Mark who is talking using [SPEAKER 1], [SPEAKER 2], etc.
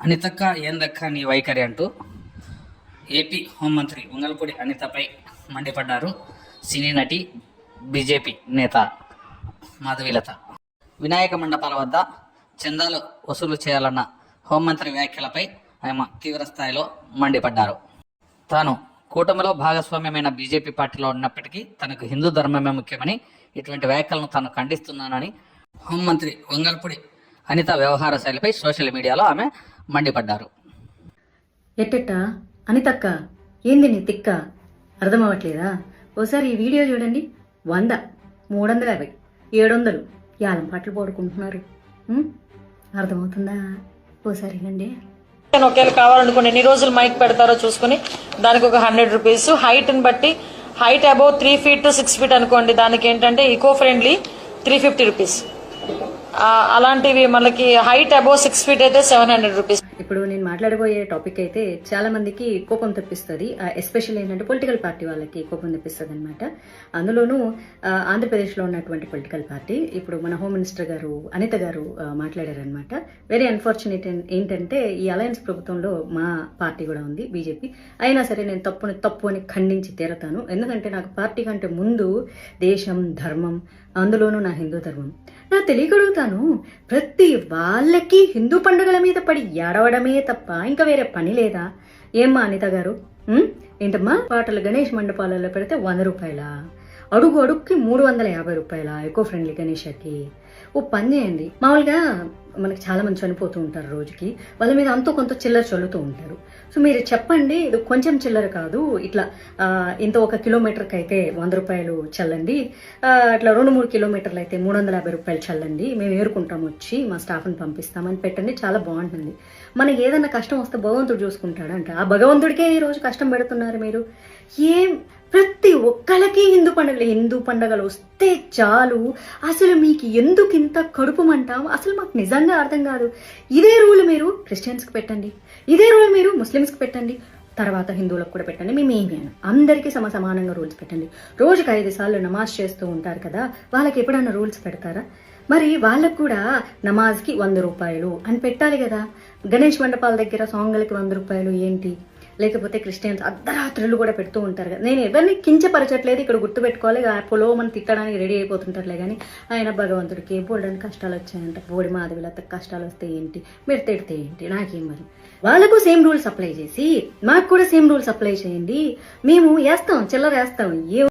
[SPEAKER 1] అనితక్క ఏందక్క నీ వైఖరి అంటూ ఏపీ హోంమంత్రి ఉంగల్పూడి అనితపై మండిపడ్డారు సినీ నటి బీజేపీ నేత మాధవీలత. వినాయక మండపాల వద్ద చందాలు వసూలు చేయాలన్న హోంమంత్రి వ్యాఖ్యలపై ఆమె తీవ్రస్థాయిలో మండిపడ్డారు. తాను కూటమిలో భాగస్వామ్యమైన బీజేపీ పార్టీలో ఉన్నప్పటికీ తనకు హిందూ ధర్మమే ముఖ్యమని ఇటువంటి వ్యాఖ్యలను తాను ఖండిస్తున్నానని హోంమంత్రి వంగల్పూడి అనిత వ్యవహార శైలిపై సోషల్ మీడియాలో ఆమె మండిపడ్డారు.
[SPEAKER 2] ఎట్టెట్ట? అనితక్క ఏంది నీ తిక్క? అర్థమవ్వట్లేదా? ఓసారి ఈ వీడియో చూడండి. వంద మూడు వందల యాభై ఏడు వందలు యాలం పాటలు పాడుకుంటున్నారు? అర్థమవుతుందా? ఓసారి వినండి
[SPEAKER 3] నేను ఒకవేళ కావాలనుకోండి ఎన్ని రోజులు మైక్ పెడతారో చూసుకుని దానికి ఒక హండ్రెడ్ రూపీస్. హైట్ని బట్టి height above three feet to six feet అనుకోండి. దానికి ఏంటంటే eco friendly three fifty rupees అలాంటివి మనకి హైట్ అబౌవ్ సిక్స్ ఫీట్ అయితే సెవెన్ హండ్రెడ్ రూపీస్
[SPEAKER 2] ఇప్పుడు నేను మాట్లాడబోయే టాపిక్ అయితే చాలా మందికి కోపం తెప్పిస్తుంది. ఎస్పెషల్ ఏంటంటే పొలిటికల్ పార్టీ వాళ్ళకి కోపం తెప్పిస్తుంది అనమాట అందులోనూ ఆంధ్రప్రదేశ్లో ఉన్నటువంటి పొలిటికల్ పార్టీ ఇప్పుడు మన హోమ్ మినిస్టర్ గారు అనిత గారు మాట్లాడారనమాట వెరీ అన్ఫార్చునేట్ ఏంటంటే ఈ అలయన్స్ ప్రభుత్వంలో మా పార్టీ కూడా ఉంది బీజేపీ అయినా సరే నేను తప్పుని తప్పు అని ఖండించి తీరతాను. ఎందుకంటే నాకు పార్టీ కంటే ముందు దేశం ధర్మం అందులోనూ నా హిందూ ధర్మం. నా తెలియగలుగుతాను. ప్రతి వాళ్ళకి హిందూ పండుగల మీద పడి ఏడవడమే తప్ప ఇంకా వేరే పని లేదా? ఏమ్మా అనిత గారు? ఏంటమ్మా? పాటలు గణేష్ మండపాలలో పెడితే వంద రూపాయల? అడుగు అడుగుకి మూడు వందల యాభై రూపాయల? Eco friendly గణేషకి. ఓ పని చేయండి. మామూలుగా మనకి చాలా మంది చనిపోతూ ఉంటారు రోజుకి. వాళ్ళ మీద అంతో కొంత చిల్లర చల్లుతూ ఉంటారు. సో మీరు చెప్పండి ఇది కొంచెం చిల్లర కాదు ఇట్లా ఇంత ఒక కిలోమీటర్కి అయితే వంద రూపాయలు చల్లండి. అట్లా ఇట్లా రెండు మూడు కిలోమీటర్లు అయితే మూడు వందల యాభై రూపాయలు చల్లండి. మేము ఏరుకుంటాం వచ్చి మా స్టాఫ్ని పంపిస్తామని పెట్టండి చాలా బాగుంటుంది. మనకి ఏదైనా కష్టం వస్తే భగవంతుడు చూసుకుంటాడంట. ఆ భగవంతుడికే ఈ రోజు కష్టం పెడుతున్నారు మీరు. ఏం ప్రతి ఒక్కళ్ళకి హిందూ పండుగలు హిందూ పండుగలు వస్తే చాలు. అసలు మీకు ఎందుకు ఇంత కడుపు మంటాం అసలు మాకు నిజంగా అర్థం కాదు. ఇదే రూల్ మీరు క్రిస్టియన్స్కి పెట్టండి. ఇదే రూల్ మీరు ముస్లిమ్స్కి పెట్టండి. తర్వాత హిందువులకు కూడా పెట్టండి. మేము ఏమి అందరికీ సమ సమానంగా రూల్స్ పెట్టండి. రోజుకి ఐదు సార్లు నమాజ్ చేస్తూ ఉంటారు కదా వాళ్ళకి ఎప్పుడైనా రూల్స్ పెడతారా? మరి వాళ్ళకు కూడా నమాజ్కి వంద రూపాయలు అని పెట్టాలి కదా. గణేష్ మండపాల దగ్గర సాంగ్లకి వంద రూపాయలు ఏంటి? లేకపోతే క్రిస్టియన్స్ అర్ధరాత్రులు కూడా పెడుతూ ఉంటారు కదా. నేను ఎవరిని కించపరచట్లేదు ఇక్కడ గుర్తుపెట్టుకోవాలి. ఆ పొలో మనం తిట్టడానికి రెడీ అయిపోతుంటారులే కానీ ఆయన భగవంతుడికి బోల్డని కష్టాలు వచ్చాయంట. బోడి మాధవిలత కష్టాలు వస్తే ఏంటి? మీరు తిడితే ఏంటి? నాకేం మరి? వాళ్ళకు సేమ్ రూల్స్ అప్లై చేసి మాకు కూడా సేమ్ రూల్స్ అప్లై చేయండి. మేము వేస్తాం చిల్లర వేస్తాం. ఏ